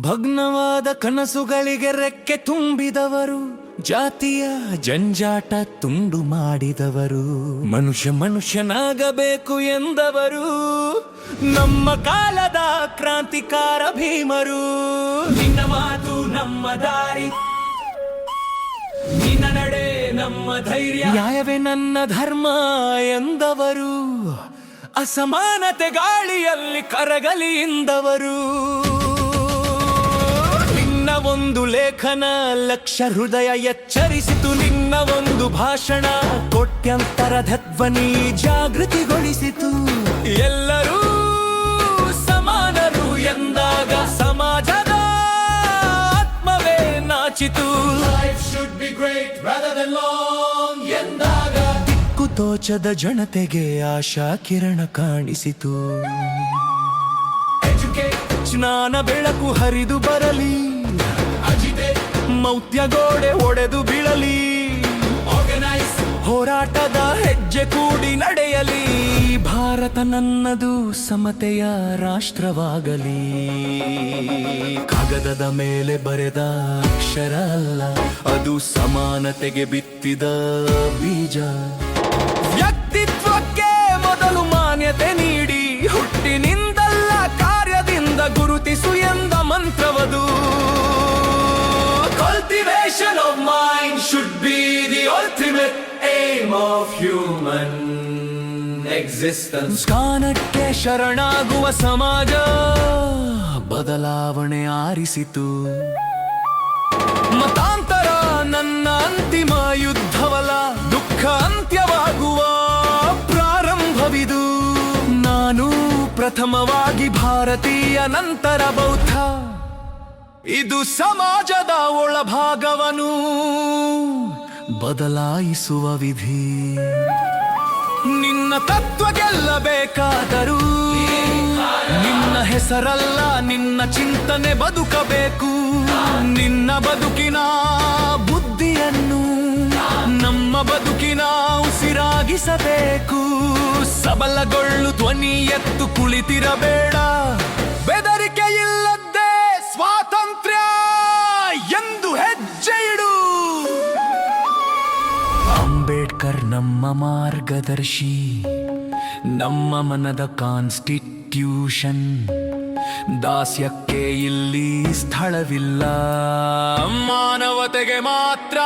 ಭಗ್ನವಾದ ಕನಸುಗಳಿಗೆ ರೆಕ್ಕೆ ತುಂಬಿದವರು, ಜಾತಿಯ ಜಂಜಾಟ ತುಂಡು ಮಾಡಿದವರು. ಮನುಷ್ಯ ಮನುಷ್ಯನಾಗಬೇಕು ಎಂದವರು, ನಮ್ಮ ಕಾಲದ ಕ್ರಾಂತಿಕಾರ ಭೀಮರು. ನಿನ್ನ ಮಾತು ನಮ್ಮ ದಾರಿ, ನಿನ್ನ ನಡೆ ನಮ್ಮ ಧೈರ್ಯ. ನ್ಯಾಯವೇ ನನ್ನ ಧರ್ಮ ಎಂದವರು, ಅಸಮಾನತೆ ಗಾಳಿಯಲ್ಲಿ ಕರಗಲಿ ಎಂದವರು. ನಿನ್ನ ಒಂದು ಲೇಖನ ಲಕ್ಷ ಹೃದಯ ಎಚ್ಚರಿಸಿತು ನಿನ್ನ ಒಂದು ಭಾಷಣ. ಕೋಟ್ಯಂತರದ ಧ್ವನಿ ಜಾಗೃತಿಗೊಳಿಸಿತು. ಎಲ್ಲರೂ ಸಮಾನರು ಎಂದಾಗ ಸಮಾಜದ ಆತ್ಮವೇ ನಾಚಿತು. ಎಂದಾಗ ದಿಕ್ಕು ತೋಚದ ಜನತೆಗೆ ಆಶಾ ಕಿರಣ ಕಾಣಿಸಿತು. ಜ್ಞಾನ ಬೆಳಕು ಹರಿದು ಬರಲಿ. ಮೌತ್ಯ ಗೋಡೆ ಒಡೆದು ಬೀಳಲಿ. ಹೋರಾಟದ ಹೆಜ್ಜೆ ಕೂಡಿ ನಡೆಯಲಿ. ಭಾರತ ನನ್ನದು ಸಮತೆಯ ರಾಷ್ಟ್ರವಾಗಲಿ. ಕಾಗದದ ಮೇಲೆ ಬರೆದ ಅಕ್ಷರ ಅಲ್ಲ ಅದು ಸಮಾನತೆಗೆ ಬಿತ್ತಿದ ಬೀಜ. ವ್ಯಕ್ತಿತ್ವಕ್ಕೆ ಮೊದಲು ಮಾನ್ಯತೆ ನೀಡಿ ಹುಟ್ಟಿನಿಂದಲ್ಲ ಕಾರ್ಯದಿಂದ ಗುರುತಿಸು ಎಂದ ಮಂತ್ರವದು. Mind be the ultimate aim of human existence. ಕಾನಕ್ಕೆ ಶರಣಾಗುವ ಸಮಾಜ ಬದಲಾವಣೆ ಆರಿಸಿತು. ಮತಾಂತರ ನನ್ನ ಅಂತಿಮ ಯುದ್ಧವಲ್ಲ, ದುಃಖ ಅಂತ್ಯವಾಗುವ ಪ್ರಾರಂಭವಿದು. ನಾನು ಪ್ರಥಮವಾಗಿ ಭಾರತೀಯ ನಂತರ ಬೌದ್ಧ. ಇದು ಸಮಾಜದ ಒಳಭಾಗವನು. ಬದಲಾಯಿಸುವ ವಿಧಿ. ನಿನ್ನ ತತ್ವ ಗೆಲ್ಲಬೇಕಾದರೂ ನಿನ್ನ ಹೆಸರಲ್ಲ, ನಿನ್ನ ಚಿಂತನೆ ಬದುಕಬೇಕು. ನಿನ್ನ ಬದುಕಿನ ಬುದ್ಧಿಯನ್ನು ನಮ್ಮ ಬದುಕಿನ ಉಸಿರಾಗಿಸಬೇಕು. ಸಬಲಗೊಳ್ಳು ಧ್ವನಿ ಎತ್ತು ಕುಳಿತಿರಬೇಡ. ಬೆದರಿಕೆ ಇಲ್ಲದ್ದೇ ಸ್ವಾತಂತ್ರ್ಯ ಎಂದು ಹೆಜ್ಜೆ ಇಡು ಅಂಬೇಡ್ಕರ್ ನಮ್ಮ ಮಾರ್ಗದರ್ಶಿ, ನಮ್ಮ ಮನದ ಕಾನ್ಸ್ಟಿಟ್ಯೂಷನ್. ದಾಸ್ಯಕ್ಕೆ ಇಲ್ಲಿ ಸ್ಥಳವಿಲ್ಲ, ಮಾನವತೆಗೆ ಮಾತ್ರ.